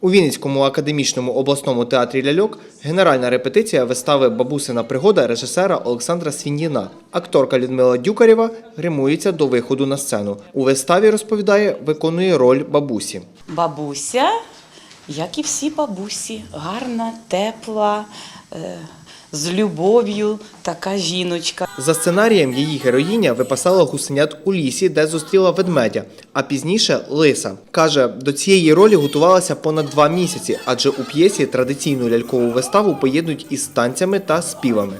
У Вінницькому академічному обласному театрі ляльок генеральна репетиція вистави Бабусина пригода режисера Олександра Свін'їна. Акторка Людмила Дюкарєва гримується до виходу на сцену. У виставі розповідає, виконує роль бабусі. Бабуся, як і всі бабусі, гарна, тепла, е, з любов'ю така жіночка. За сценарієм її героїня випасала гусенят у лісі, де зустріла ведмедя, а пізніше лиса. Каже, до цієї ролі готувалася понад два місяці, адже у п'єсі традиційну лялькову виставу поєднують із танцями та співами.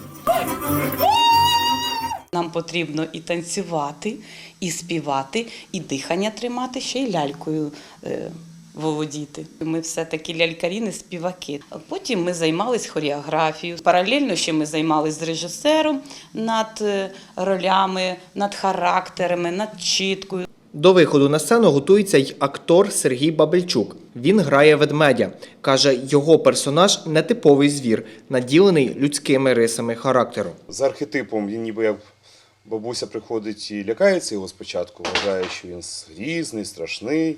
Нам потрібно і танцювати, і співати, і дихання тримати, ще й лялькою е, володіти. Ми все-таки лялькарі, не співаки. Потім ми займалися хореографією. Паралельно ще ми займалися з режисером над е, ролями, над характерами, над чіткою. До виходу на сцену готується й актор Сергій Бабельчук. Він грає ведмедя. Каже, його персонаж нетиповий звір, наділений людськими рисами характеру. За архетипом він ніби як бабуся приходить і лякається його спочатку, вважає, що він різний, страшний,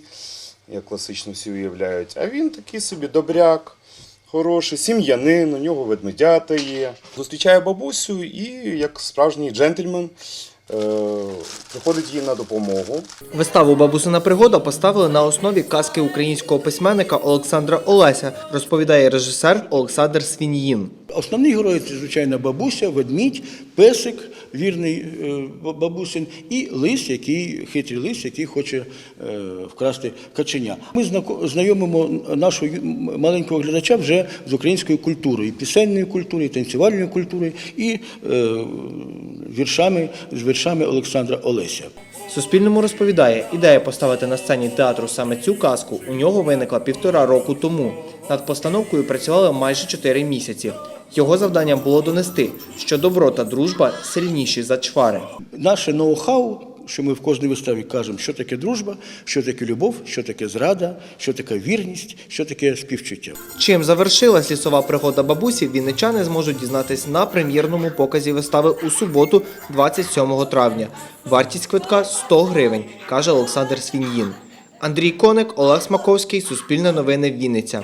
як класично всі уявляють. А він такий собі добряк, хороший, сім'янин, у нього ведмедята є. Зустрічає бабусю і, як справжній джентльмен, приходить їй на допомогу. Виставу Бабусина пригода поставили на основі казки українського письменника Олександра Олеся, розповідає режисер Олександр Свін'їн. Основний герой це, звичайно, бабуся, ведмідь, песик, вірний е, бабусин, і лис, який хитрий лис, який хоче е, вкрасти каченя. Ми знайомимо нашого маленького глядача вже з українською культурою, і пісенною культурою, і танцювальною культурою, і е, віршами з віршами Олександра Олеся. Суспільному розповідає, ідея поставити на сцені театру саме цю казку у нього виникла півтора року тому. Над постановкою працювали майже чотири місяці. Його завданням було донести, що добро та дружба сильніші за чвари. Наше ноу-хау, що ми в кожній виставі кажемо, що таке дружба, що таке любов, що таке зрада, що таке вірність, що таке співчуття. Чим завершилась лісова пригода бабусі, вінничани зможуть дізнатись на прем'єрному показі вистави у суботу, 27 травня. Вартість квитка 100 гривень, каже Олександр Свін'їн. Андрій Коник, Олег Смаковський, Суспільне новини, Вінниця.